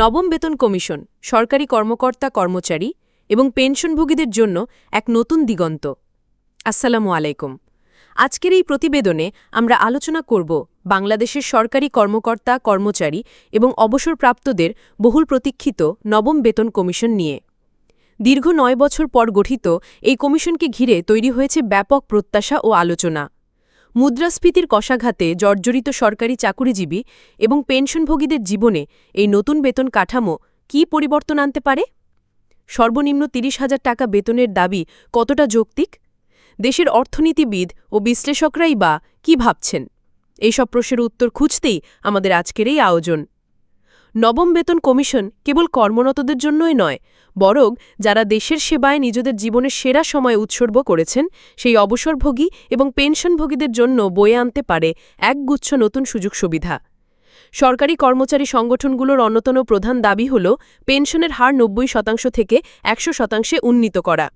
নবম বেতন কমিশন, সরকারি কর্মকর্তা কর্মচারী এবং পেনশনভোগীদের জন্য এক নতুন দিগন্ত। আসসালামু আলাইকুম। আজকের এই প্রতিবেদনে আমরা আলোচনা করব বাংলাদেশের সরকারি কর্মকর্তা, কর্মচারী এবং অবসরপ্রাপ্তদের বহুল প্রতীক্ষিত নবম বেতন কমিশন নিয়ে। দীর্ঘ নয় বছর পর গঠিত এই কমিশনকে ঘিরে তৈরি হয়েছে ব্যাপক প্রত্যাশা ও আলোচনা। মুদ্রাস্ফীতির কষাঘাতে জর্জরিত সরকারি চাকুরিজীবী এবং পেনশনভোগীদের জীবনে এই নতুন বেতন কাঠামো কি পরিবর্তন আনতে পারে? সর্বনিম্ন তিরিশ হাজার টাকা বেতনের দাবি কতটা যৌক্তিক? দেশের অর্থনীতিবিদ ও বিশ্লেষকরাই বা কি ভাবছেন? এইসব প্রশ্নের উত্তর খুঁজতেই আমাদের আজকের এই আয়োজন। নবম বেতন কমিশন কেবল কর্মরতদের জন্যই নয়, বরং যারা দেশের সেবায় নিজেদের জীবনের সেরা সময় উৎসর্গ করেছেন, সেই অবসরভোগী এবং পেনশনভোগীদের জন্য বয়ে আনতে পারে একগুচ্ছ নতুন সুযোগ সুবিধা। সরকারি কর্মচারী সংগঠনগুলোর অন্যতম প্রধান দাবি হল পেনশনের হার নব্বই শতাংশ থেকে একশো শতাংশে উন্নীত করা।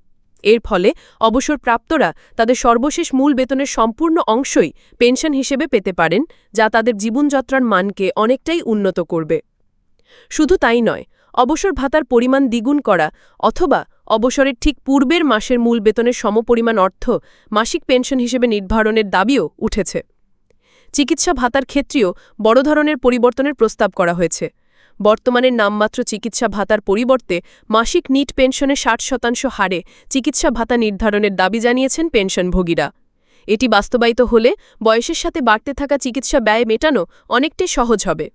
এর ফলে অবসরপ্রাপ্তরা তাদের সর্বশেষ মূল বেতনের সম্পূর্ণ অংশই পেনশন হিসেবে পেতে পারেন, যা তাদের জীবনযাত্রার মানকে অনেকটাই উন্নত করবে। শুধু তাই নয়, অবসর ভাতার পরিমাণ দ্বিগুণ করা অথবা অবসরের ঠিক পূর্বের মাসের মূল বেতনের সমপরিমাণ অর্থ মাসিক পেনশন হিসেবে নির্ধারণের দাবিও উঠেছে। চিকিৎসা ভাতার ক্ষেত্রেও বড় ধরনের পরিবর্তনের প্রস্তাব করা হয়েছে। বর্তমানে নামমাত্র চিকিৎসা ভাতার পরিবর্তে মাসিক নিট পেনশনে ষাট শতাংশ হারে চিকিৎসা ভাতা নির্ধারণের দাবি জানিয়েছেন পেনশনভোগীরা। এটি বাস্তবায়িত হলে বয়সের সাথে বাড়তে থাকা চিকিৎসা ব্যয় মেটানো অনেকটাই সহজ হবে।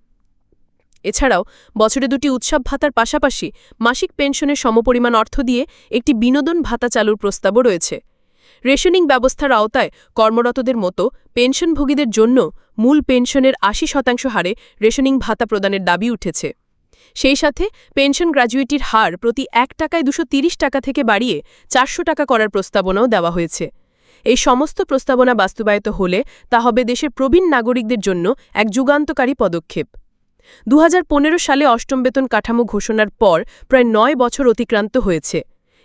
এছাড়াও, বছরে দুটি উৎসব ভাতার পাশাপাশি মাসিক পেনশনের সমপরিমাণ অর্থ দিয়ে একটি বিনোদন ভাতা চালুর প্রস্তাবও রয়েছে। রেশনিং ব্যবস্থার আওতায় কর্মরতদের মতো পেনশনভোগীদের জন্য মূল পেনশনের আশি শতাংশ হারে রেশনিং ভাতা প্রদানের দাবি উঠেছে। সেই সাথে পেনশন গ্র্যাজুয়েটির হার প্রতি এক টাকায় দুশো টাকা থেকে বাড়িয়ে চারশো টাকা করার প্রস্তাবনাও দেওয়া হয়েছে। এই সমস্ত প্রস্তাবনা বাস্তবায়িত হলে তা হবে দেশের প্রবীণ নাগরিকদের জন্য এক যুগান্তকারী পদক্ষেপ। দু হাজার পনেরো সালে অষ্টম বেতন কাঠামো ঘোষণার পর প্রায় নয় বছর অতিক্রান্ত হয়েছে।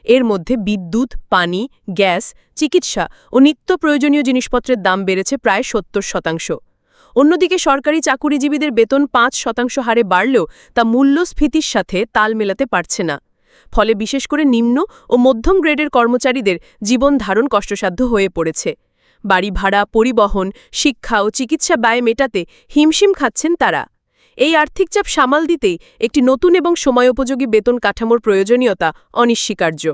এর মধ্যে বিদ্যুৎ, পানি, গ্যাস, চিকিৎসা ও নিত্য প্রয়োজনীয় জিনিসপত্রের দাম বেড়েছে প্রায় সত্তর শতাংশ। অন্যদিকে সরকারি চাকুরিজীবীদের বেতন পাঁচ শতাংশ হারে বাড়লেও তা মূল্যস্ফীতির সাথে তাল মেলাতে পারছে না। ফলে বিশেষ করে নিম্ন ও মধ্যম গ্রেডের কর্মচারীদের জীবন ধারণ কষ্টসাধ্য হয়ে পড়েছে। বাড়ি ভাড়া, পরিবহন, শিক্ষা ও চিকিৎসা ব্যয় মেটাতে হিমশিম খাচ্ছেন তারা। এই আর্থিক চাপ সামাল দিতেই একটি নতুন এবং সময়োপযোগী বেতন কাঠামোর প্রয়োজনীয়তা অনিশ্চিকার্য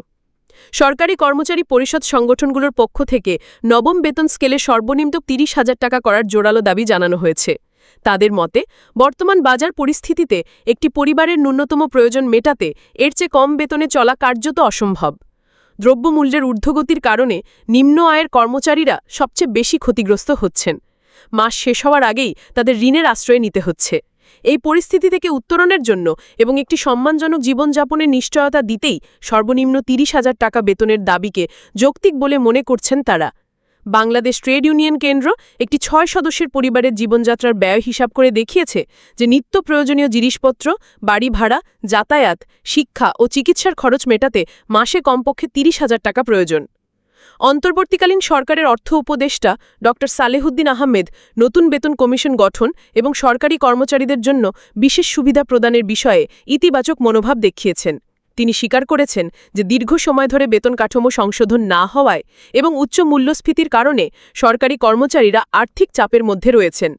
সরকারি কর্মচারী পরিষদ সংগঠনগুলোর পক্ষ থেকে নবম বেতন স্কেলে সর্বনিম্ন তিরিশ হাজার টাকা করার জোরালো দাবি জানানো হয়েছে। তাদের মতে, বর্তমান বাজার পরিস্থিতিতে একটি পরিবারের ন্যূনতম প্রয়োজন মেটাতে এর চেয়ে কম বেতনে চলা কার্যত অসম্ভব। দ্রব্যমূল্যের ঊর্ধ্বগতির কারণে নিম্ন আয়ের কর্মচারীরা সবচেয়ে বেশি ক্ষতিগ্রস্ত হচ্ছেন। মাস শেষ হওয়ার আগেই তাদের ঋণের আশ্রয় নিতে হচ্ছে। এই পরিস্থিতি থেকে উত্তরণের জন্য এবং একটি সম্মানজনক জীবনযাপনের নিশ্চয়তা দিতেই সর্বনিম্ন তিরিশ হাজার টাকা বেতনের দাবিকে যৌক্তিক বলে মনে করছেন তারা। বাংলাদেশ ট্রেড ইউনিয়ন কেন্দ্র একটি ছয় সদস্যের পরিবারের জীবনযাত্রার ব্যয় হিসাব করে দেখিয়েছে যে নিত্য প্রয়োজনীয় জিনিসপত্র, বাড়ি ভাড়া, যাতায়াত, শিক্ষা ও চিকিৎসার খরচ মেটাতে মাসে কমপক্ষে তিরিশ হাজার টাকা প্রয়োজন। অন্তর্বর্তীকালীন সরকারের অর্থ উপদেষ্টা ড. সালেহুদ্দিন আহমেদ নতুন বেতন কমিশন গঠন এবং সরকারি কর্মচারীদের জন্য বিশেষ সুবিধা প্রদানের বিষয়ে ইতিবাচক মনোভাব দেখিয়েছেন। তিনি স্বীকার করেছেন যে দীর্ঘ সময় ধরে বেতন কাঠামো সংশোধন না হওয়ায় এবং উচ্চ মূল্যস্ফীতির কারণে সরকারি কর্মচারীরা আর্থিক চাপের মধ্যে রয়েছেন।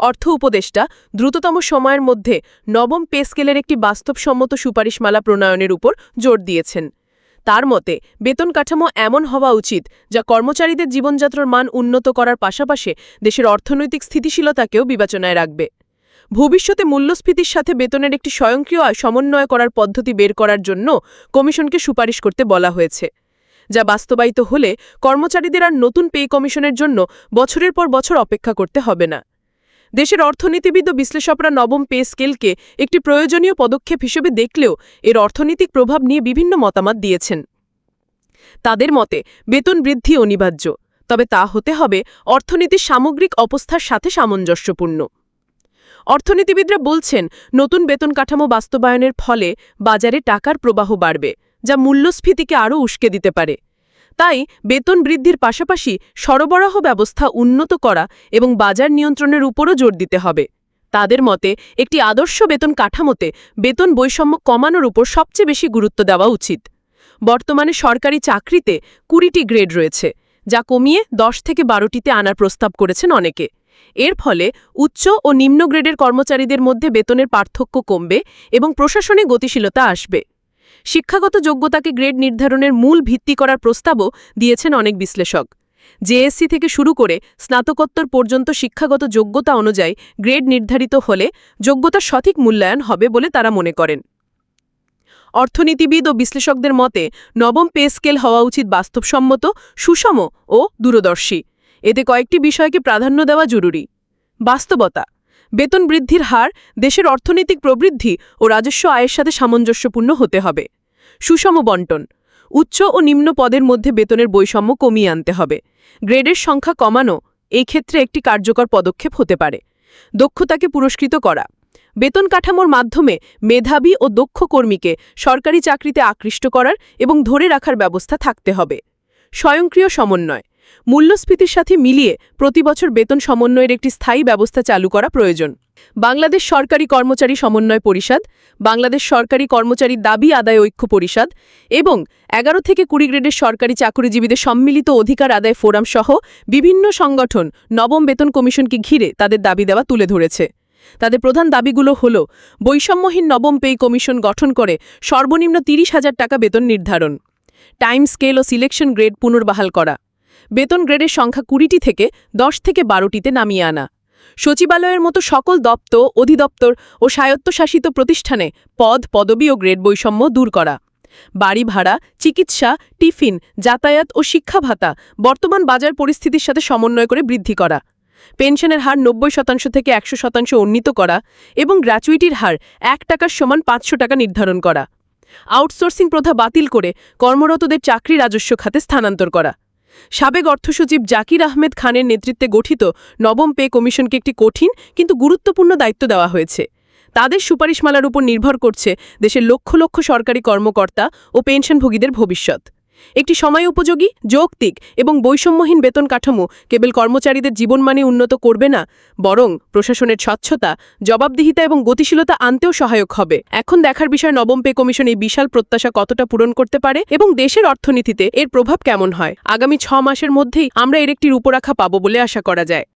অর্থ উপদেষ্টা দ্রুততম সময়ের মধ্যে নবম পে স্কেলের একটি বাস্তবসম্মত সুপারিশমালা প্রণয়নের উপর জোর দিয়েছেন। তার মতে, বেতন কাঠামো এমন হওয়া উচিত যা কর্মচারীদের জীবনযাত্রার মান উন্নত করার পাশাপাশি দেশের অর্থনৈতিক স্থিতিশীলতাকেও বিবেচনায় রাখবে। ভবিষ্যতে মূল্যস্ফীতির সাথে বেতনের একটি স্বয়ংক্রিয় সমন্বয় করার পদ্ধতি বের করার জন্য কমিশনকে সুপারিশ করতে বলা হয়েছে, যা বাস্তবায়িত হলে কর্মচারীদের আর নতুন পে কমিশনের জন্য বছরের পর বছর অপেক্ষা করতে হবে না। দেশের অর্থনীতিবিদ ও বিশ্লেষকরা নবম পে স্কেলকে একটি প্রয়োজনীয় পদক্ষেপ হিসেবে দেখলেও এর অর্থনৈতিক প্রভাব নিয়ে বিভিন্ন মতামত দিয়েছেন। তাদের মতে, বেতন বৃদ্ধি অনিবার্য, তবে তা হতে হবে অর্থনীতির সামগ্রিক অবস্থার সাথে সামঞ্জস্যপূর্ণ। অর্থনীতিবিদরা বলছেন, নতুন বেতন কাঠামো বাস্তবায়নের ফলে বাজারে টাকার প্রবাহ বাড়বে, যা মূল্যস্ফীতিকে আরও উস্কে দিতে পারে। তাই বেতন বৃদ্ধির পাশাপাশি সরবরাহ ব্যবস্থা উন্নত করা এবং বাজার নিয়ন্ত্রণের উপরও জোর দিতে হবে। তাদের মতে, একটি আদর্শ বেতন কাঠামোতে বেতন বৈষম্য কমানোর উপর সবচেয়ে বেশি গুরুত্ব দেওয়া উচিত। বর্তমানে সরকারি চাকরিতে কুড়িটি গ্রেড রয়েছে, যা কমিয়ে দশ থেকে বারোটিতে আনার প্রস্তাব করেছেন অনেকে। এর ফলে উচ্চ ও নিম্ন গ্রেডের কর্মচারীদের মধ্যে বেতনের পার্থক্য কমবে এবং প্রশাসনে গতিশীলতা আসবে। শিক্ষাগত যোগ্যতাকে গ্রেড নির্ধারণের মূল ভিত্তি করার প্রস্তাবও দিয়েছেন অনেক বিশ্লেষক। জেএসসি থেকে শুরু করে স্নাতকোত্তর পর্যন্ত শিক্ষাগত যোগ্যতা অনুযায়ী গ্রেড নির্ধারিত হলে যোগ্যতার সঠিক মূল্যায়ন হবে বলে তারা মনে করেন। অর্থনীতিবিদ ও বিশ্লেষকদের মতে, নবম পে স্কেল হওয়া উচিত বাস্তবসম্মত, সুষম ও দূরদর্শী। এতে কয়েকটি বিষয়কে প্রাধান্য দেওয়া জরুরি। বাস্তবতা বেতন বৃদ্ধির হার দেশের অর্থনৈতিক প্রবৃদ্ধি ও রাজস্ব আয়ের সাথে সামঞ্জস্যপূর্ণ হতে হবে। সুষম বন্টন। উচ্চ ও নিম্ন পদের মধ্যে বেতনের বৈষম্য কমিয়ে আনতে হবে। গ্রেডের সংখ্যা কমানো এই ক্ষেত্রে একটি কার্যকর পদক্ষেপ হতে পারে। দক্ষতাকে পুরস্কৃত করা। বেতন কাঠামোর মাধ্যমে মেধাবী ও দক্ষ কর্মীকে সরকারি চাকরিতে আকৃষ্ট করার এবং ধরে রাখার ব্যবস্থা থাকতে হবে। স্বয়ংক্রিয় সমন্বয়। মূল্যস্ফীতির সাথে মিলিয়ে প্রতি বছর বেতন সমন্বয়ের একটি স্থায়ী ব্যবস্থা চালু করা প্রয়োজন। বাংলাদেশ সরকারি কর্মচারী সমন্বয় পরিষদ, বাংলাদেশ সরকারি কর্মচারী দাবি আদায় ঐক্য পরিষদ এবং এগারো থেকে কুড়ি গ্রেডের সরকারি চাকরিজীবীদের সম্মিলিত অধিকার আদায় ফোরাম সহ বিভিন্ন সংগঠন নবম বেতন কমিশনকে ঘিরে তাদের দাবি দেওয়া তুলে ধরেছে। তাদের প্রধান দাবিগুলো হল, বৈষম্যহীন নবম পে কমিশন গঠন করে সর্বনিম্ন তিরিশ হাজার টাকা বেতন নির্ধারণ, টাইম স্কেল ও সিলেকশন গ্রেড পুনর্বহাল করা। বেতন গ্রেডের সংখ্যা কুড়িটি থেকে দশ থেকে বারোটিতে নামিয়ে আনা। সচিবালয়ের মতো সকল দপ্তর অধিদপ্তর ও স্বায়ত্তশাসিত প্রতিষ্ঠানে পদ, পদবি ও গ্রেড বৈষম্য দূর করা। বাড়ি ভাড়া, চিকিৎসা, টিফিন, যাতায়াত ও শিক্ষা ভাতা বর্তমান বাজার পরিস্থিতির সাথে সমন্বয় করে বৃদ্ধি করা। পেনশনের হার নব্বই শতাংশ থেকে একশো শতাংশ উন্নীত করা এবং গ্র্যাচুইটির হার এক টাকার সমান পাঁচশো টাকা নির্ধারণ করা। আউটসোর্সিং প্রথা বাতিল করে কর্মরতদের চাকরি রাজস্ব খাতে স্থানান্তর করা। সাবেক অর্থসচিব জাকির আহমেদ খানের নেতৃত্বে গঠিত নবম পে কমিশনকে একটি কঠিন কিন্তু গুরুত্বপূর্ণ দায়িত্ব দেওয়া হয়েছে। তাদের সুপারিশমালার উপর নির্ভর করছে দেশের লক্ষ লক্ষ সরকারি কর্মকর্তা ও পেনশনভোগীদের ভবিষ্যৎ। একটি সময় উপযোগী, যৌক্তিক এবং বৈষম্যহীন বেতন কাঠামো কেবল কর্মচারীদের জীবনমানে উন্নত করবে না, বরং প্রশাসনের স্বচ্ছতা, জবাবদিহিতা এবং গতিশীলতা আনতেও সহায়ক হবে। এখন দেখার বিষয় নবম পে কমিশন এই বিশাল প্রত্যাশা কতটা পূরণ করতে পারে এবং দেশের অর্থনীতিতে এর প্রভাব কেমন হয়? আগামী ছ মাসের মধ্যেই আমরা এর একটি রূপরেখা পাব বলে আশা করা যায়।